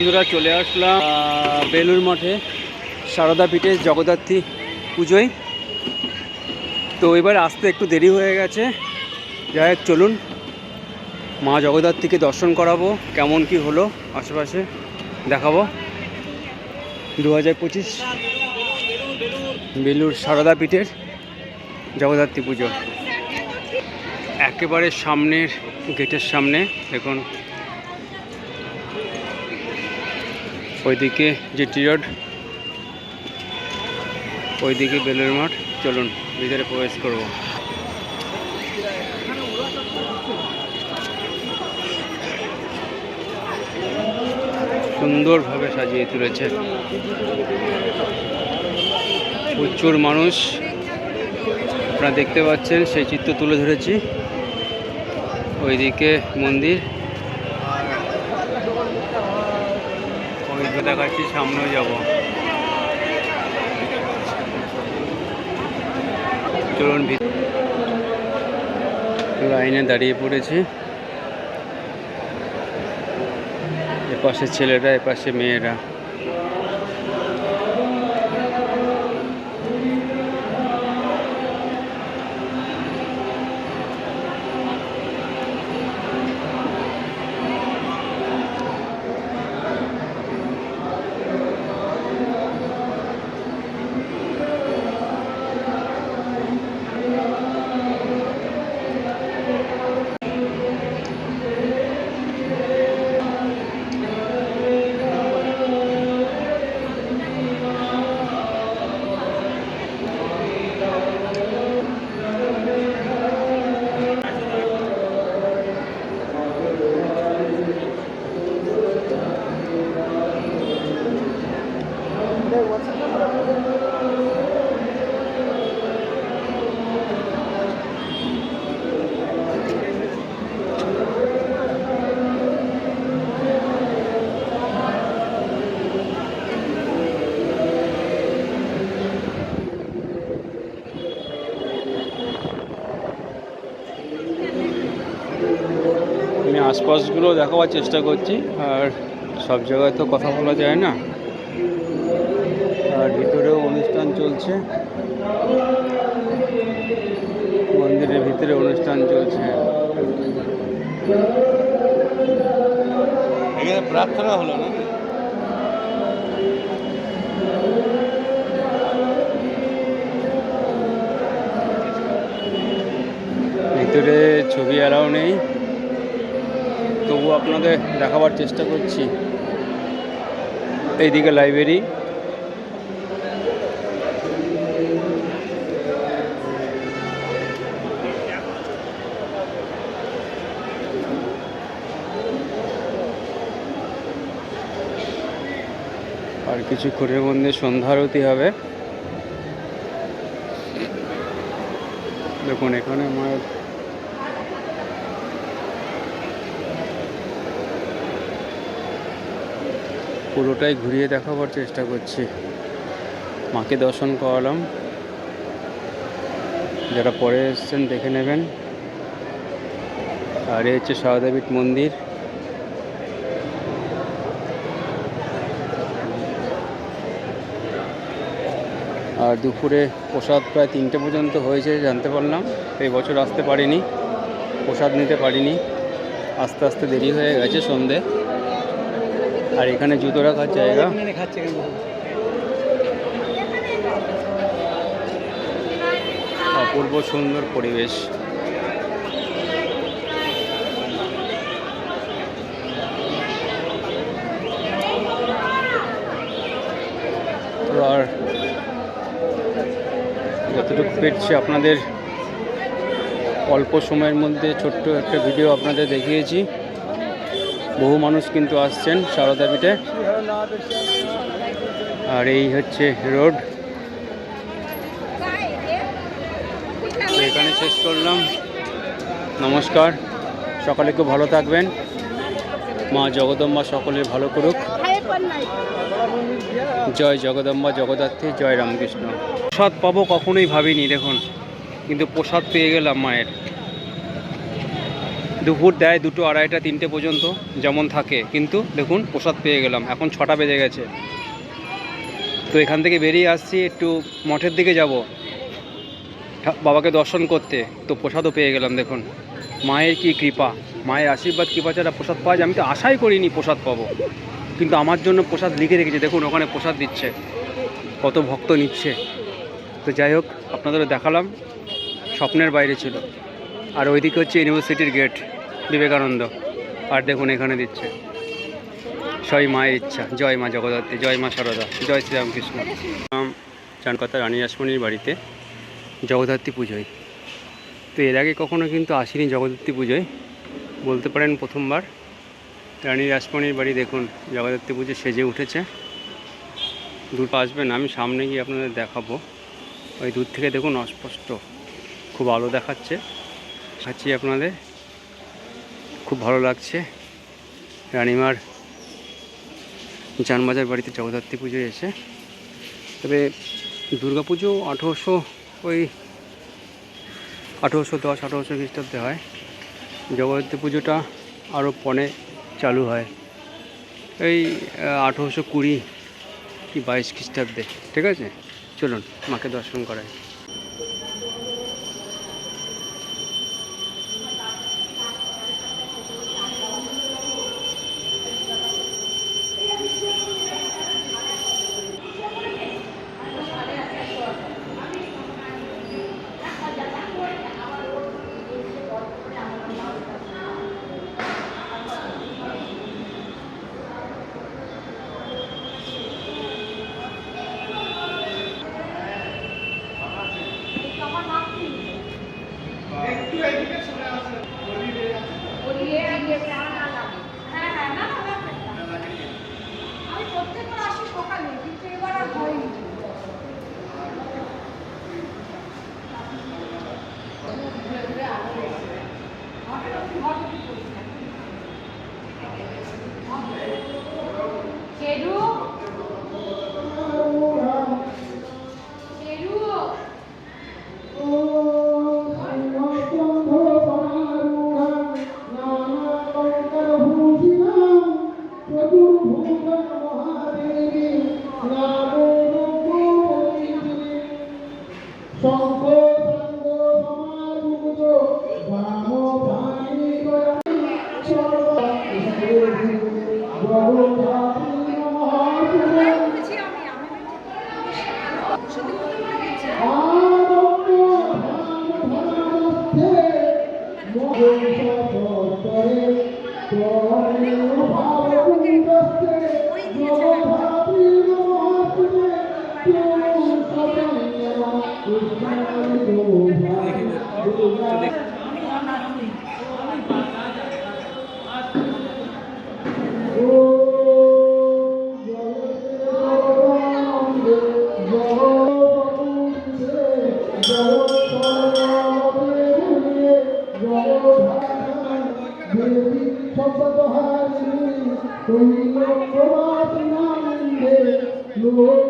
বন্ধুরা চলে আসলাম বেলুর মঠে, সারদা পীঠে জগদ্ধাত্রী পুজোয়। তো এবার আসতে একটু দেরি হয়ে গেছে। যাই হোক, চলুন, মা জগদ্ধাত্রীকে দর্শন করাবো, কেমন কি হলো আশেপাশে দেখাবো। দু হাজার পঁচিশ বেলুর সারদা পীঠের জগদ্ধাত্রী পুজো। একেবারে সামনের, গেটের সামনে, দেখুন। ওইদিকে জিটি রোড, ওইদিকে বেলুর মাঠ। চলুন, ভিতরে প্রবেশ করব। সুন্দরভাবে সাজিয়ে তুলেছে। প্রচুর মানুষ। আপনারা দেখতে পাচ্ছেন, সেই চিত্র তুলে ধরেছি। ওইদিকে মন্দির। ওই দেখাচ্ছি সামনেও যাব। চলুন লাইনে দাঁড়িয়ে পড়েছি। এপাশে ছেলেরা এপাশে মেয়েরা। আশপাশগুলো দেখাবার চেষ্টা করছি আর সব জায়গায় তো কথা বলা যায় না। আর ভিতরেও অনুষ্ঠান চলছে। মন্দিরের ভিতরে অনুষ্ঠান চলছে। এখানে প্রার্থনা হলো না? ভিতরে ছবি এলাও নেই। তবু আপনাদের দেখাবার চেষ্টা করছি। এইদিকে লাইব্রেরি আর কিছু কিছুক্ষণের মধ্যে সন্ধ্যা আরতি হবে। দেখুন, এখানে মায়ের পুরোটাই ঘুরিয়ে দেখাবার চেষ্টা করছি। মাকে দর্শন করালাম। যারা পরে এসছেন দেখে নেবেন। আর এই হচ্ছে সারদাপীঠ মন্দির। আর দুপুরে প্রসাদ প্রায় তিনটে পর্যন্ত হয়েছে, জানতে পারলাম। এই বছর আসতে পারিনি। প্রসাদ নিতে পারিনি। আস্তে আস্তে দেরি হয়ে গেছে সন্ধে। আর এখানে জুতো রাখার জায়গা। অপূর্ব সুন্দর পরিবেশ। আর যতটুকু পেরেছি আপনাদের অল্প সময়ের মধ্যে ছোট্ট একটা ভিডিও আপনাদের দেখিয়েছি। বহু মানুষ কিন্তু আসছেন সারদা পিঠে। আর এই হচ্ছে রোড। এখানে শেষ করলাম। নমস্কার। সকালে খুব ভালো থাকবেন। মা জগদম্বা সকলের ভালো করুক। জয় জগদম্বা জগদ্ধাত্রী, জয় রামকৃষ্ণ। প্রসাদ পাবো কখনোই ভাবিনি, দেখুন। কিন্তু প্রসাদ পেয়ে গেলাম মায়ের। দুপুর দেয় দুটো আড়াইটা, তিনটে পর্যন্ত, যেমন থাকে। কিন্তু দেখুন, প্রসাদ পেয়ে গেলাম। এখন ছটা বেজে গেছে। তো এখান থেকে বেরিয়ে আসছি, একটু মঠের দিকে যাব। বাবাকে দর্শন করতে। তো প্রসাদও পেয়ে গেলাম, দেখুন। মায়ের কি কৃপা। মায়ের আশীর্বাদ, কৃপা ছাড়া প্রসাদ পাওয়া যায়। আমি তো আশাই করিনি প্রসাদ পাবো। কিন্তু আমার জন্য প্রসাদ লিখে রেখেছে। দেখুন, ওখানে প্রসাদ দিচ্ছে। কত ভক্ত নিচ্ছে। তো যাই হোক, আপনাদেরও দেখালাম। স্বপ্নের বাইরে ছিল। আর ওইদিকে হচ্ছে ইউনিভার্সিটির গেট, বিবেকানন্দ। আর দেখুন এখানে দিচ্ছে। সবাই মায়ের ইচ্ছা। জয় মা জগদ্ধাত্রী, জয় মা সারদা, জয় শ্রীরামকৃষ্ণ। চানকতা রানী রাসমণির বাড়িতে জগদ্ধাত্রী পুজোয়। তো এর আগে কখনো কিন্তু আসিনি জগদ্ধাত্রী পুজোয়। বলতে পারেন প্রথমবার। রানী রাসমণির বাড়ি দেখুন, জগদ্ধাত্রী পুজো সেজে উঠেছে। দূর আসবেন, আমি সামনে গিয়ে আপনাদের দেখাবো। ওই দূর থেকে দেখুন অস্পষ্ট। খুব আলো দেখাচ্ছে। দেখাচ্ছি আপনাদের। খুব ভালো লাগছে। রানিমার জানবাজার বাড়িতে জগদ্ধাত্রী পুজো এসে। তবে দুর্গা পুজো আঠেরোশো ওই আঠেরোশো দশ, আঠেরোশো খ্রিস্টাব্দে হয়। জগদ্ধাত্রী পুজোটা আরও পরে চালু হয়। এই আঠেরোশো কুড়ি কি বাইশ খ্রিস্টাব্দে। ঠিক আছে? চলুন, মাকে দর্শন করাই। Thank you. তুমি লক্ষ্য তোমার নামে লোক